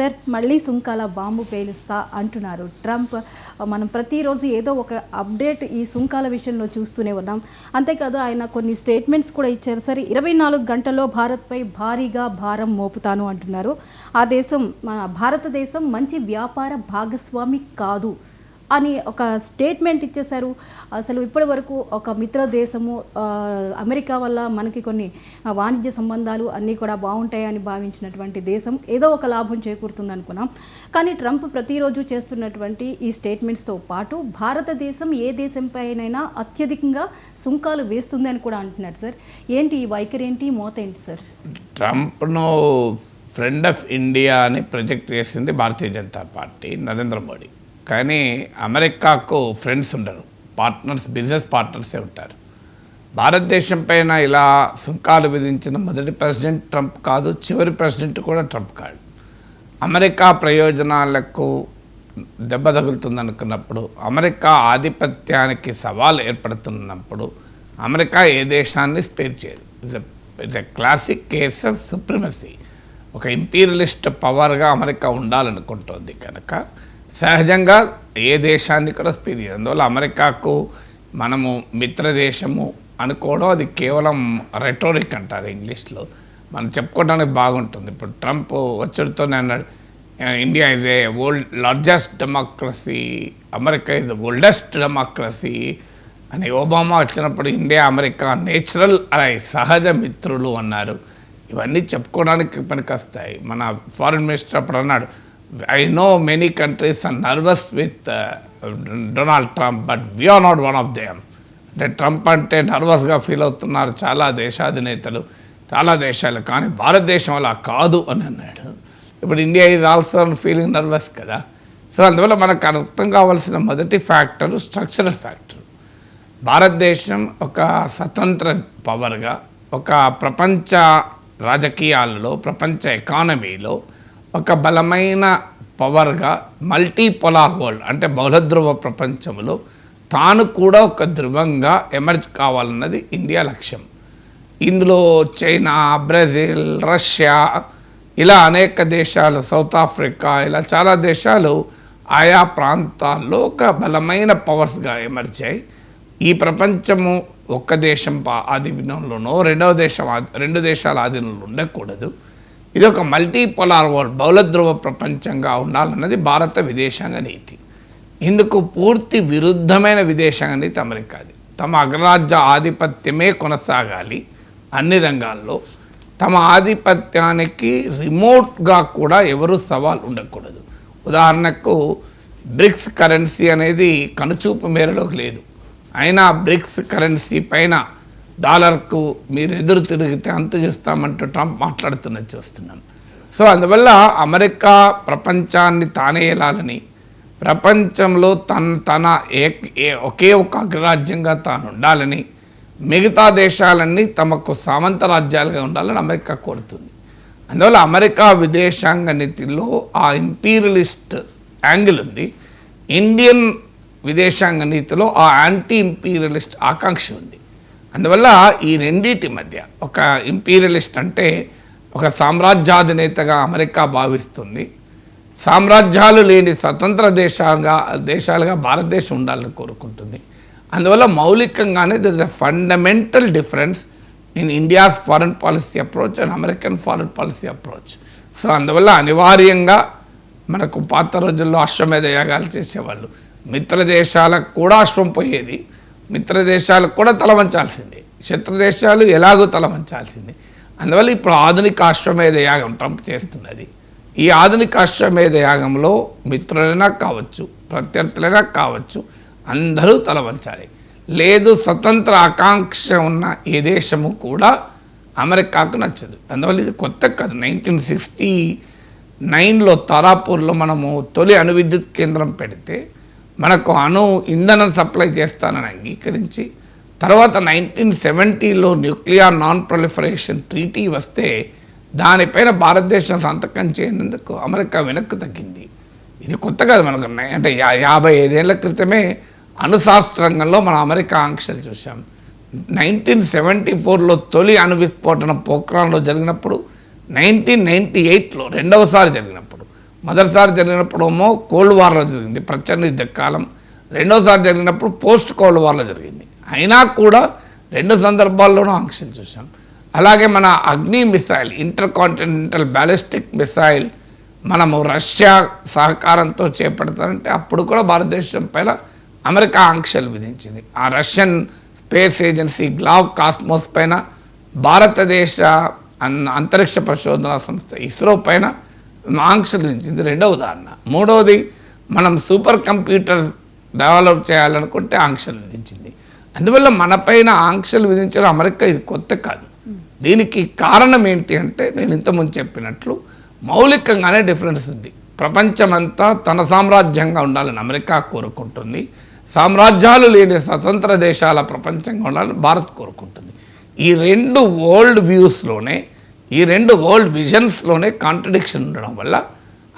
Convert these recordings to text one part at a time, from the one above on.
Sir మళ్ళీ సుంకాల bomb పేలుస్తా అంటున్నారు ట్రంప్. మనం ప్రతిరోజు ఏదో ఒక అప్డేట్ ఈ సుంకాల విషయంలో చూస్తూనే ఉన్నాం. అంతేకాదు ఆయన కొన్ని స్టేట్మెంట్స్ కూడా ఇచ్చారు. సరే ఇరవై నాలుగు గంటల్లో భారత్పై భారీగా భారం మోపుతాను అంటున్నారు. ఆ దేశం మన భారతదేశం మంచి వ్యాపార భాగస్వామి కాదు. అని ఒక స్టేట్మెంట్ ఇచ్చేశారు. అసలు ఇప్పటి వరకు ఒక మిత్ర దేశము అమెరికా వల్ల మనకి కొన్ని వాణిజ్య సంబంధాలు అన్నీ కూడా బాగుంటాయని భావించినటువంటి దేశం ఏదో ఒక లాభం చేకూరుతుంది అనుకున్నాం. కానీ ట్రంప్ ప్రతిరోజు చేస్తున్నటువంటి ఈ స్టేట్మెంట్స్తో పాటు భారతదేశం ఏ దేశంపైనైనా అత్యధికంగా సుంకాలు వేస్తుంది అని కూడా అంటున్నారు సార్. ఏంటి ఈ వైఖరి ఏంటి మోత ఏంటి సార్? ట్రంప్ను ఫ్రెండ్ ఆఫ్ ఇండియా అని ప్రొజెక్ట్ చేసింది భారతీయ జనతా పార్టీ నరేంద్ర మోడీ. కానీ అమెరికాకు ఫ్రెండ్స్ ఉండరు. పార్ట్నర్స్ బిజినెస్ పార్ట్నర్సే ఉంటారు. భారతదేశం పైన ఇలా సుంకాలు విధించిన మొదటి ప్రెసిడెంట్ ట్రంప్ కాదు చివరి ప్రెసిడెంట్ కూడా ట్రంప్ కాదు. అమెరికా ప్రయోజనాలకు దెబ్బ తగులుతుందనుకున్నప్పుడు అమెరికా ఆధిపత్యానికి సవాల్ ఏర్పడుతున్నప్పుడు అమెరికా ఏ దేశాన్ని స్పేర్ చేయదు. It's a classic case of supremacy ఒక ఇంపీరియలిస్ట్ పవర్గా అమెరికా ఉండాలనుకుంటోంది కనుక సహజంగా ఏ దేశాన్ని కూడా స్పీడ్ అందువల్ల అమెరికాకు మనము మిత్ర దేశము అనుకోవడం అది కేవలం రెటోరిక్ అంటారు ఇంగ్లీష్లో. మనం చెప్పుకోవడానికి బాగుంటుంది. ఇప్పుడు ట్రంప్ వచ్చుడితోనే అన్నాడు India is a world largest democracy America is the oldest democracy అని ఒబామా వచ్చినప్పుడు ఇండియా అమెరికా నేచురల్ అలా సహజ మిత్రులు అన్నారు. ఇవన్నీ చెప్పుకోవడానికి పనికొస్తాయి. మన ఫారిన్ మినిస్టర్ అప్పుడు అన్నాడు I know many countries are nervous with Donald Trump but we are not one of them అంటే ట్రంప్ అంటే నర్వస్గా ఫీల్ అవుతున్నారు చాలా దేశాధినేతలు చాలా దేశాలు కానీ భారతదేశం అలా కాదు అని అన్నాడు. ఇప్పుడు India is also feeling nervous కదా. సో అందువల్ల మనకు అర్థం కావాల్సిన మొదటి ఫ్యాక్టర్ స్ట్రక్చరల్ ఫ్యాక్టర్. భారతదేశం ఒక స్వతంత్ర పవర్గా ఒక ప్రపంచ రాజకీయాలలో ప్రపంచ ఎకానమీలో ఒక బలమైన పవర్గా మల్టీపోలార్ వరల్డ్ అంటే బహుళధ్రువ ప్రపంచంలో తాను కూడా ఒక ధృవంగా ఎమర్జ్ కావాలన్నది ఇండియా లక్ష్యం. ఇందులో చైనా బ్రెజిల్ రష్యా ఇలా అనేక దేశాలు సౌత్ ఆఫ్రికా ఇలా చాలా దేశాలు ఆయా ప్రాంతాల్లో ఒక బలమైన పవర్స్గా ఎమర్జాయి ఈ ప్రపంచము ఒక్క దేశం ఆధీనంలోనో రెండవ దేశం రెండు దేశాల ఆధీనంలో ఉండకూడదు. ఇది ఒక మల్టీపోలార్ వరల్డ్ బౌలధ్రువ ప్రపంచంగా ఉండాలన్నది భారత విదేశాంగ నీతి. ఇందుకు పూర్తి విరుద్ధమైన విదేశాంగ నీతి అమెరికాది. తమ అగ్రరాజ్య ఆధిపత్యమే కొనసాగాలి అన్ని రంగాల్లో. తమ ఆధిపత్యానికి రిమోట్గా కూడా ఎవరు సవాల్ ఉండకూడదు. ఉదాహరణకు బ్రిక్స్ కరెన్సీ అనేది కనుచూపు మేరలోకి లేదు. అయినా బ్రిక్స్ కరెన్సీ పైన డాలర్కు మీరు ఎదురు తిరిగితే అంత చేస్తామంటూ ట్రంప్ మాట్లాడుతున్నది చూస్తున్నాం సో అందువల్ల అమెరికా ప్రపంచాన్ని తానే ఏలాలని ప్రపంచంలో తన తన ఏ ఏ- ఒకే ఒక అగ్రరాజ్యంగా తాను ఉండాలని మిగతా దేశాలన్నీ తమకు సామంత రాజ్యాలుగా ఉండాలని అమెరికా కోరుతుంది. అందువల్ల అమెరికా విదేశాంగ నీతిలో ఆ ఇంపీరియలిస్ట్ యాంగిల్ ఉంది. ఇండియన్ విదేశాంగ నీతిలో ఆ యాంటీ ఇంపీరియలిస్ట్ ఆకాంక్ష ఉంది. అందువల్ల ఈ రెండింటి మధ్య ఒక ఇంపీరియలిస్ట్ అంటే ఒక సామ్రాజ్యాధినేతగా అమెరికా భావిస్తుంది. సామ్రాజ్యాలు లేని స్వతంత్ర దేశాలుగా దేశాలుగా భారతదేశం ఉండాలని కోరుకుంటుంది. అందువల్ల మౌలికంగానే there is a fundamental difference in India's foreign policy approach and American foreign policy approach so అందువల్ల అనివార్యంగా మనకు పాత రోజుల్లో అశ్వమేధ యాగాలు చేసేవాళ్ళు. మిత్ర దేశాలకు కూడా అశ్వం పోయేది. మిత్రదేశాలకు కూడా తలవంచాల్సిందే. శత్రుదేశాలు ఎలాగో తలవంచాల్సిందే. అందువల్ల ఇప్పుడు ఆధునిక అశ్వమేధ యాగం ట్రంప్ చేస్తున్నది. ఈ ఆధునిక అశ్వమేధ యాగంలో మిత్రులైనా కావచ్చు ప్రత్యర్థులైనా కావచ్చు అందరూ తలవంచాలి. లేదు స్వతంత్ర ఆకాంక్ష ఉన్న ఏ దేశము కూడా అమెరికాకు నచ్చదు. అందువల్ల ఇది కొత్త కాదు. నైన్టీన్ సిక్స్టీ నైన్లో తారాపూర్లో మనము తొలి అణు విద్యుత్ కేంద్రం పెడితే మనకు అణు ఇంధనం సప్లై చేస్తానని అంగీకరించి తర్వాత నైన్టీన్ సెవెంటీలో న్యూక్లియర్ నాన్ ప్రొలిఫరేషన్ ట్రీటీ వస్తే దానిపైన భారతదేశం సంతకం చేయనందుకు అమెరికా వెనక్కు తగ్గింది. ఇది కొత్త కాదు మనకు. అంటే యా యాభై ఐదేళ్ళ క్రితమే అణుశాస్త్రంగంలో మనం అమెరికా ఆంక్షలు చూసాం నైన్టీన్ సెవెంటీ ఫోర్లో తొలి అణు విస్ఫోటనం పోక్రాన్లో జరిగినప్పుడు నైన్టీన్ నైంటీ ఎయిట్లో రెండవసారి జరిగినప్పుడు మొదటిసారి జరిగినప్పుడేమో కోల్డ్ వార్లో జరిగింది ప్రచండ యుద్ధ రెండోసారి జరిగినప్పుడు పోస్ట్ కోల్డ్ వార్లో జరిగింది. అయినా కూడా రెండు సందర్భాల్లోనూ ఆంక్షలు చూసాం అలాగే మన Agni missile intercontinental ballistic missile మనము రష్యా సహకారంతో చేపడతానంటే అప్పుడు కూడా భారతదేశం పైన అమెరికా ఆంక్షలు విధించింది. ఆ Russian space agency Glavkosmos పైన భారతదేశ అన్- అంతరిక్ష పరిశోధన సంస్థ ఇస్రో పైన ఆంక్షలు విధించింది రెండవ ఉదాహరణ మూడవది మనం సూపర్ కంప్యూటర్ డెవలప్ చేయాలనుకుంటే ఆంక్షలు విధించింది. అందువల్ల మనపైన ఆంక్షలు విధించడం అమెరికా ఇది కొత్త కాదు. దీనికి కారణం ఏంటి అంటే నేను ఇంతకుముందు చెప్పినట్లు మౌలికంగానే డిఫరెన్స్ ఉంది. ప్రపంచమంతా తన సామ్రాజ్యంగా ఉండాలని అమెరికా కోరుకుంటుంది. సామ్రాజ్యాలు లేని స్వతంత్ర దేశాల ప్రపంచంగా ఉండాలని భారత్ కోరుకుంటుంది. ఈ రెండు వరల్డ్ వ్యూస్లోనే ఈ రెండు వరల్డ్ విజన్స్లోనే కాంట్రడిక్షన్ ఉండడం వల్ల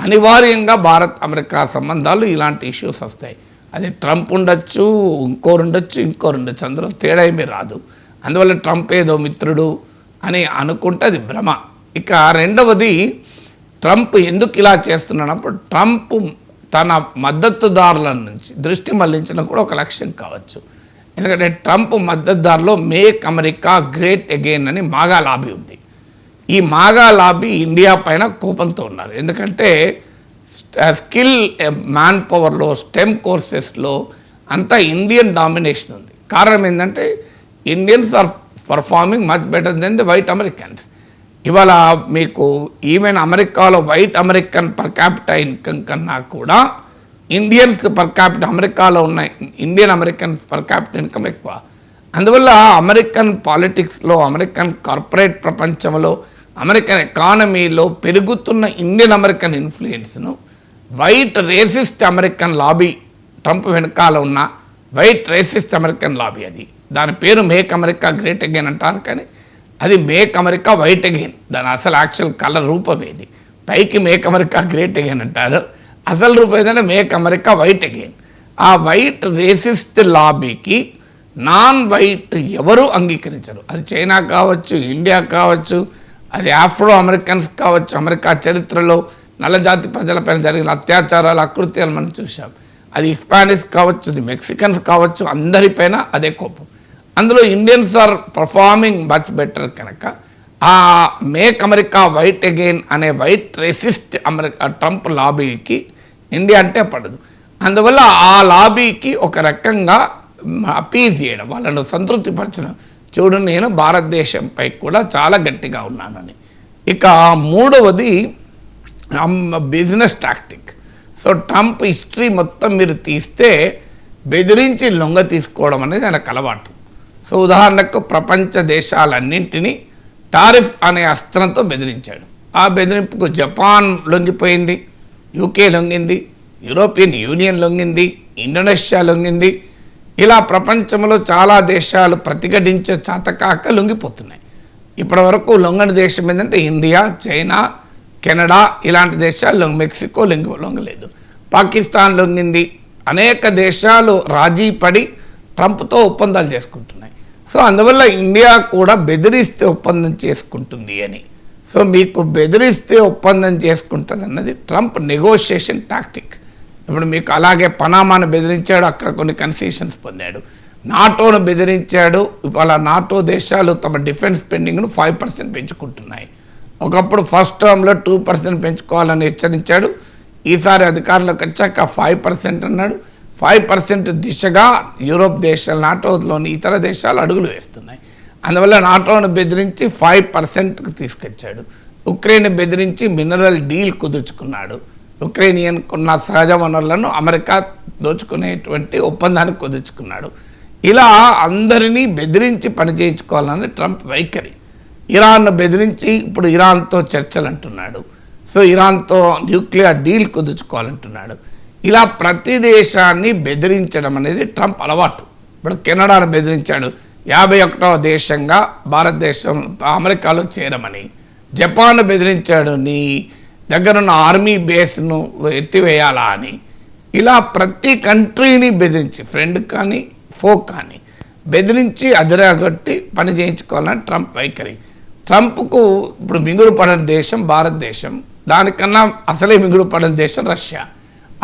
అనివార్యంగా భారత్ అమెరికా సంబంధాలు ఇలాంటి ఇష్యూస్ వస్తాయి. అది ట్రంప్ ఉండొచ్చు ఇంకోరు ఉండొచ్చు ఇంకోరు ఉండొచ్చు అందులో తేడా ఏమీ రాదు. అందువల్ల ట్రంప్ ఏదో మిత్రుడు అని అనుకుంటే అది భ్రమ. ఇక రెండవది ట్రంప్ ఎందుకు ఇలా చేస్తున్నాడప్పుడు ట్రంప్ తన మద్దతుదారుల నుంచి దృష్టి మళ్ళించడం కూడా ఒక లక్ష్యం కావచ్చు. ఎందుకంటే ట్రంప్ మద్దతుదారులో మేక్ అమెరికా గ్రేట్ అగైన్ అని మాగా లాబీ ఉంది. ఈ మాగా లాబీ ఇండియా పైన కోపంతో ఉన్నారు ఎందుకంటే స్కిల్ మ్యాన్ పవర్లో స్టెమ్ కోర్సెస్లో అంతా ఇండియన్ డామినేషన్ ఉంది. కారణం ఏంటంటే Indians are performing much better than the white Americans. ఇవాళ మీకు ఈవెన్ అమెరికాలో white American per capita income కన్నా కూడా ఇండియన్స్ పర్ క్యాపిటల్ అమెరికాలో ఉన్న Indian American per capita income ఎక్కువ. అందువల్ల అమెరికన్ పాలిటిక్స్లో అమెరికన్ కార్పొరేట్ ప్రపంచంలో అమెరికన్ ఎకానమీలో పెరుగుతున్న Indian American ఇన్ఫ్లుయెన్స్ను white racist American lobby Trump వెనకాల ఉన్న వైట్ రేసిస్ట్ అమెరికన్ లాబీ అది. దాని పేరు మేక్ అమెరికా గ్రేట్ అగైన్ అంటారు కానీ అది మేక్ అమెరికా వైట్ అగైన్. దాని అసలు యాక్చువల్ కలర్ రూపం ఏది? పైకి మేక్ అమెరికా గ్రేట్ అగైన్ అంటారు. అసలు రూపం ఏంటంటే మేక్ అమెరికా వైట్ అగైన్. ఆ వైట్ రేసిస్ట్ లాబీకి నాన్ వైట్ ఎవరు అంగీకరించరు? అది చైనా కావచ్చు ఇండియా కావచ్చు అది ఆఫ్రో అమెరికన్స్ కావచ్చు అమెరికా చరిత్రలో నల్లజాతి ప్రజలపైన జరిగిన అత్యాచారాలు అకృత్యాలు మనం చూసాం అది హిస్పానిక్స్ కావచ్చు అది మెక్సికన్స్ కావచ్చు అందరిపైన అదే కోపం. అందులో Indians are performing much better కనుక ఆ మేక్ అమెరికా వైట్ అగైన్ అనే వైట్ రెసిస్ట్ అమెరికా ట్రంప్ లాబీకి ఇండియా అంటే పడదు. అందువల్ల ఆ లాబీకి ఒక రకంగా అపీజ్ చేయడం వాళ్ళను సంతృప్తిపరచడం చూడు నేను భారతదేశంపై కూడా చాలా గట్టిగా ఉన్నానని. ఇక మూడవది business tactic. So Trump history మొత్తం మీరు తీస్తే బెదిరించి లొంగ తీసుకోవడం అనేది ఆయనకు అలవాటు. సో ఉదాహరణకు ప్రపంచ దేశాలన్నింటినీ టారిఫ్ అనే అస్త్రంతో బెదిరించాడు. ఆ బెదిరింపుకు జపాన్ లొంగిపోయింది యూకే లొంగింది యూరోపియన్ యూనియన్ లొంగింది ఇండోనేషియా లొంగింది ఇలా ప్రపంచంలో చాలా దేశాలు ప్రతిఘటించే చాతకాక లొంగిపోతున్నాయి. ఇప్పటి వరకు లొంగని దేశం ఏంటంటే ఇండియా చైనా కెనడా ఇలాంటి దేశాలు మెక్సికో లొంగి లొంగలేదు. పాకిస్తాన్ లొంగింది. అనేక దేశాలు రాజీ పడి ట్రంప్తో ఒప్పందాలు చేసుకుంటున్నాయి. సో అందువల్ల ఇండియా కూడా బెదిరిస్తే ఒప్పందం చేసుకుంటుంది అని. సో మీకు బెదిరిస్తే ఒప్పందం చేసుకుంటుంది అన్నది ట్రంప్ నెగోషియేషన్ టాక్టిక్ ఇప్పుడు మీకు అలాగే పనామాను బెదిరించాడు అక్కడ కొన్ని కన్సెషన్స్ పొందాడు. నాటోను బెదిరించాడు ఇవాళ నాటో దేశాలు తమ డిఫెన్స్ స్పెండింగ్ను ఫైవ్ పర్సెంట్ పెంచుకుంటున్నాయి. ఒకప్పుడు ఫస్ట్ టర్మ్లో టూ పర్సెంట్ పెంచుకోవాలని హెచ్చరించాడు. ఈసారి అధికారంలోకి వచ్చాక ఫైవ్ పర్సెంట్ అన్నాడు. ఫైవ్ పర్సెంట్ దిశగా యూరోప్ దేశాలు నాటోలోని ఇతర దేశాలు అడుగులు వేస్తున్నాయి. అందువల్ల నాటోను బెదిరించి ఫైవ్ పర్సెంట్కి తీసుకొచ్చాడు. ఉక్రెయిన్ బెదిరించి మినరల్ డీల్ కుదుర్చుకున్నాడు. ఉక్రెయినియన్కున్న సహజ వనరులను అమెరికా దోచుకునేటువంటి ఒప్పందాన్ని కుదుర్చుకున్నాడు. ఇలా అందరినీ బెదిరించి పనిచేయించుకోవాలని ట్రంప్ వైఖరి. ఇరాన్ను బెదిరించి ఇప్పుడు ఇరాన్తో చర్చలు అంటున్నాడు సో ఇరాన్తో న్యూక్లియర్ డీల్ కుదుర్చుకోవాలంటున్నాడు. ఇలా ప్రతి దేశాన్ని బెదిరించడం అనేది ట్రంప్ అలవాటు. ఇప్పుడు కెనడాను బెదిరించాడు. యాభై ఒకటవ దేశంగా భారతదేశం అమెరికాలో చేరమని. జపాన్ బెదిరించాడు నీ దగ్గరున్న ఆర్మీ బేస్ను ఎత్తివేయాలా అని. ఇలా ప్రతి కంట్రీని బెదిరించి ఫ్రెండ్ కానీ ఫోక్ కానీ బెదిరించి అదిరగొట్టి పని చేయించుకోవాలని ట్రంప్ వైఖరి. ట్రంప్కు ఇప్పుడు మిగులు పడని దేశం భారతదేశం. దానికన్నా అసలే మిగులుపడిన దేశం రష్యా.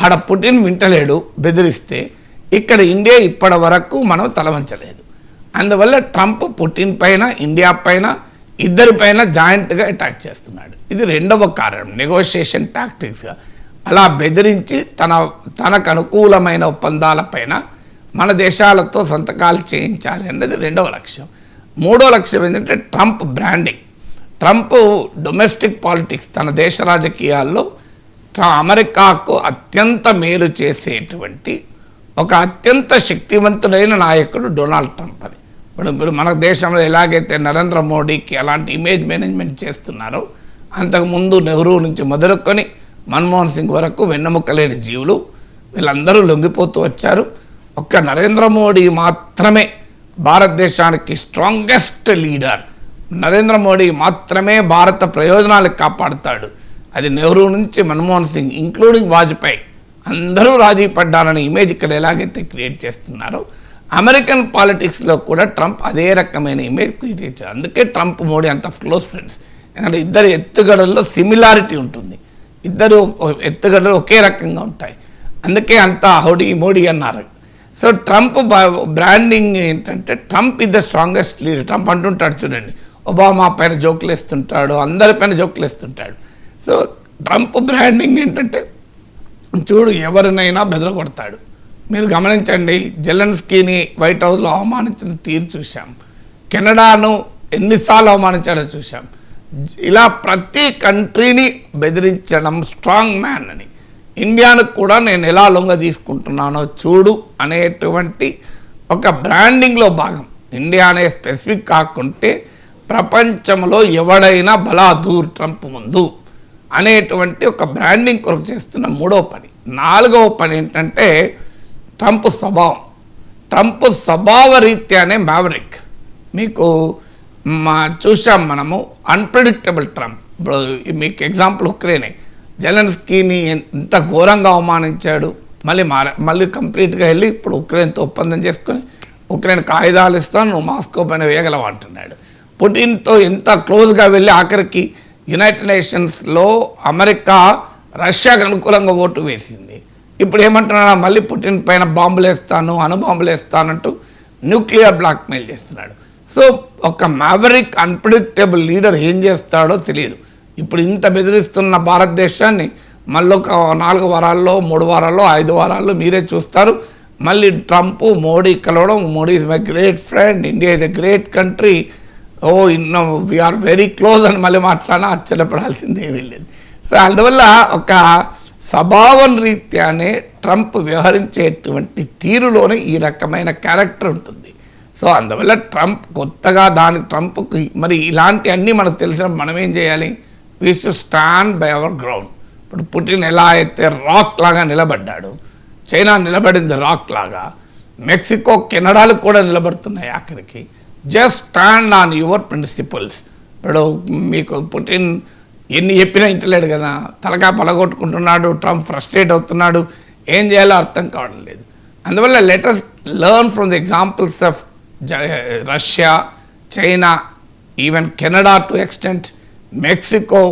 ఆడ పుటిన్ వింటలేడు బెదిరిస్తే ఇక్కడ ఇండియా ఇప్పటి వరకు మనం తలవంచలేదు. అందువల్ల ట్రంప్ పుటిన్ పైన ఇండియా పైన ఇద్దరి పైన జాయింట్గా అటాక్ చేస్తున్నాడు. ఇది రెండవ కారణం. నెగోషియేషన్ టాక్టిక్స్గా అలా బెదిరించి తన తనకు అనుకూలమైన ఒప్పందాలపైన మన దేశాలతో సంతకాలు చేయించాలి అన్నది రెండవ లక్ష్యం. మూడో లక్ష్యం ఏంటంటే Trump branding Trump domestic politics తన దేశ రాజకీయాల్లో అమెరికాకు అత్యంత మేలు చేసేటువంటి ఒక అత్యంత శక్తివంతుడైన నాయకుడు డొనాల్డ్ ట్రంప్ అని. ఇప్పుడు ఇప్పుడు మన దేశంలో ఎలాగైతే నరేంద్ర మోడీకి అలాంటి ఇమేజ్ మేనేజ్మెంట్ చేస్తున్నారో అంతకుముందు నెహ్రూ నుంచి మొదలుకొని మన్మోహన్ సింగ్ వరకు వెన్నెముక లేని జీవులు వీళ్ళందరూ లొంగిపోతూ వచ్చారు. ఒక్క నరేంద్ర మోడీ మాత్రమే భారతదేశానికి స్ట్రాంగెస్ట్ లీడర్ నరేంద్ర మోడీ మాత్రమే భారత ప్రయోజనాలు కాపాడుతాడు. అది నెహ్రూ నుంచి మన్మోహన్ సింగ్ ఇంక్లూడింగ్ వాజ్పేయి. అందరూ రాజీ పడ్డారనే ఇమేజ్ ఇక్కడ ఎలాగైతే క్రియేట్ చేస్తున్నారో అమెరికన్ పాలిటిక్స్లో కూడా ట్రంప్ అదే రకమైన ఇమేజ్ క్రియేట్ చేశారు. అందుకే ట్రంప్ మోడీ అంత క్లోజ్ ఫ్రెండ్స్. ఎందుకంటే ఇద్దరు ఎత్తుగడల్లో సిమిలారిటీ ఉంటుంది. ఇద్దరు ఎత్తుగడలు ఒకే రకంగా ఉంటాయి. అందుకే అంత హౌడీ మోడీ అన్నారు. సో ట్రంప్ బ్రాండింగ్ ఏంటంటే Trump is the strongest leader. Trump అంటుంటాడు చూడండి ఒబామా పైన జోకులు వేస్తుంటాడు అందరి పైన జోకులు వేస్తుంటాడు. సో ట్రంప్ బ్రాండింగ్ ఏంటంటే చూడు ఎవరినైనా బెదరగొడతాడు. మీరు గమనించండి జెలెన్స్కీని వైట్ హౌస్లో అవమానించిన తీరు చూశాం. కెనడాను ఎన్నిసార్లు అవమానించాడో చూశాం. ఇలా ప్రతి కంట్రీని బెదిరించడం స్ట్రాంగ్ మ్యాన్ అని. ఇండియాను కూడా నేను ఎలా లొంగ తీసుకుంటున్నానో చూడు అనేటువంటి ఒక బ్రాండింగ్లో భాగం. ఇండియా అనే స్పెసిఫిక్ కాకుంటే ప్రపంచంలో ఎవడైనా బలాదూర్ ట్రంప్ ముందు అనేటువంటి ఒక బ్రాండింగ్ కొరకు చేస్తున్న మూడో పని. నాలుగవ పని ఏంటంటే ట్రంప్ స్వభావం ట్రంప్ స్వభావ రీత్యానే మ్యావరిక్ మీకు మా చూసాం మనము అన్ప్రిడిక్టబుల్ ట్రంప్. ఇప్పుడు మీకు ఎగ్జాంపుల్ ఉక్రెయినే జెలెన్స్కీని ఎంత ఘోరంగా అవమానించాడు. మళ్ళీ మార మళ్ళీ కంప్లీట్గా వెళ్ళి ఇప్పుడు ఉక్రెయిన్తో ఒప్పందం చేసుకొని ఉక్రెయిన్కి ఆయుధాలు ఇస్తాను నువ్వు మాస్కో పైన వేయగలవు అంటున్నాడు. పుటిన్తో ఎంత క్లోజ్గా వెళ్ళి ఆఖరికి యునైటెడ్ నేషన్స్లో అమెరికా రష్యాకు అనుకూలంగా ఓటు వేసింది. ఇప్పుడు ఏమంటున్నాడు మళ్ళీ పుటిన్ పైన బాంబులు వేస్తాను అణుబాంబులు వేస్తానంటూ న్యూక్లియర్ బ్లాక్మెయిల్ చేస్తున్నాడు. సో ఒక మ్యావరిక్ అన్ప్రిడిక్టబుల్ లీడర్ ఏం చేస్తాడో తెలియదు. ఇప్పుడు ఇంత బెదిరిస్తున్న భారతదేశాన్ని మళ్ళీ ఒక నాలుగు వారాల్లో మూడు వారాల్లో ఐదు వారాల్లో మీరే చూస్తారు. మళ్ళీ ట్రంప్ మోడీ కలవడం Modi is my great friend India is a great country. Oh you know we are very close అని మళ్ళీ మాట్లాడినా ఆశ్చర్యపడాల్సింది ఏమీ లేదు. సో అందువల్ల ఒక స్వభావం రీత్యానే ట్రంప్ వ్యవహరించేటువంటి తీరులోనే ఈ రకమైన క్యారెక్టర్ ఉంటుంది. సో అందువల్ల ట్రంప్ కొత్తగా దాని ట్రంప్కి మరి ఇలాంటి అన్నీ మనకు తెలిసిన మనం ఏం చేయాలి? We should stand by our ground ఇప్పుడు పుటిన్ ఎలా అయితే రాక్ లాగా నిలబడ్డాడు చైనా నిలబడింది రాక్ లాగా మెక్సికో కెనడాలు కూడా నిలబడుతున్నాయి ఆఖరికి. Just stand on your principles ఇప్పుడు మీకు పుటిన్ ఎన్ని చెప్పినా ఇంటలేడు కదా. తలకా పలగొట్టుకుంటున్నాడు ట్రంప్ ఫ్రస్ట్రేట్ అవుతున్నాడు. ఏం చేయాలో అర్థం కావడం లేదు. అందువల్ల let us learn from the examples of Russia China even Canada to extent Mexico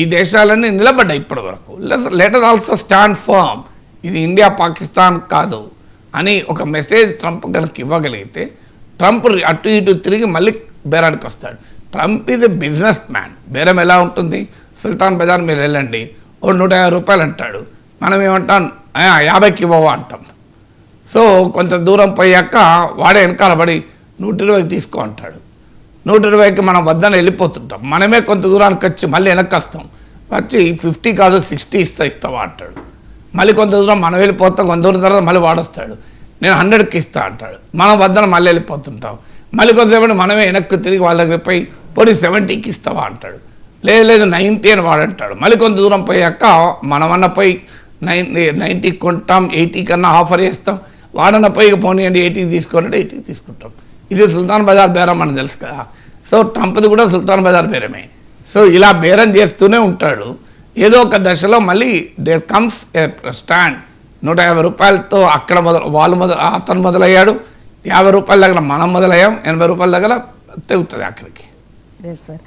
ఈ దేశాలన్నీ నిలబడ్డాయి ఇప్పటి వరకు let her also stand firm ఇది ఇండియా పాకిస్తాన్ కాదు అని ఒక మెసేజ్ ట్రంప్ కనుక ఇవ్వగలిగితే ట్రంప్ అటు ఇటు తిరిగి మళ్ళీ బేరానికి వస్తాడు. ట్రంప్ ఇది బిజినెస్ మ్యాన్ బేరం ఎలా ఉంటుంది? సుల్తాన్ బజార్ మీరు వెళ్ళండి. ఓ నూట యాభై రూపాయలు అంటాడు. మనం ఏమంటాం? యాభైకి ఇవ్వవా అంటాం. సో కొంత దూరం పోయాక వాడే వెనకాల పడి నూట ఇరవైకి తీసుకో అంటాడు. నూట ఇరవైకి మనం వద్దని వెళ్ళిపోతుంటాం. మనమే కొంత దూరానికి వచ్చి మళ్ళీ వెనక్కి వస్తాం. వచ్చి ఫిఫ్టీ కాదు సిక్స్టీ ఇస్తా ఇస్తావా అంటాడు. మళ్ళీ కొంత దూరం మనం వెళ్ళిపోతాం కొంత దూరం తర్వాత మళ్ళీ వాడొస్తాడు నేను హండ్రెడ్కి ఇస్తా అంటాడు. మనం వద్దన మళ్ళీ వెళ్ళిపోతుంటాం. మళ్ళీ కొంతసేపు మనమే వెనక్కి తిరిగి వాళ్ళ దగ్గర పోయి పోనీ సెవెంటీకి ఇస్తావా అంటాడు. లేదు లేదు నైంటీ అని వాడంటాడు మళ్ళీ కొంత దూరం పోయాక మనమన్న పోయి నైన్ నైంటీకి కొంటాం ఎయిటీ కన్నా ఆఫర్ చేస్తాం. వాడన్న పోయి పోనీయండి ఎయిటీకి తీసుకోండి ఎయిటీకి తీసుకుంటాం. ఇది సుల్తాన్ బజార్ బేరం అని తెలుసు కదా. సో ట్రంప్ది కూడా సుల్తాన్ బజార్ బేరమే. సో ఇలా బేరం చేస్తూనే ఉంటాడు. ఏదో ఒక దశలో మళ్ళీ దేర్ కమ్స్ ఏ స్టాండ్ నూట యాభై రూపాయలతో అక్కడ మొదలు వాళ్ళు మొదలు అతను మొదలయ్యాడు. యాభై రూపాయల దగ్గర మనం మొదలయ్యాం ఎనభై రూపాయల దగ్గర తెగుతుంది అక్కడికి ఎస్ సార్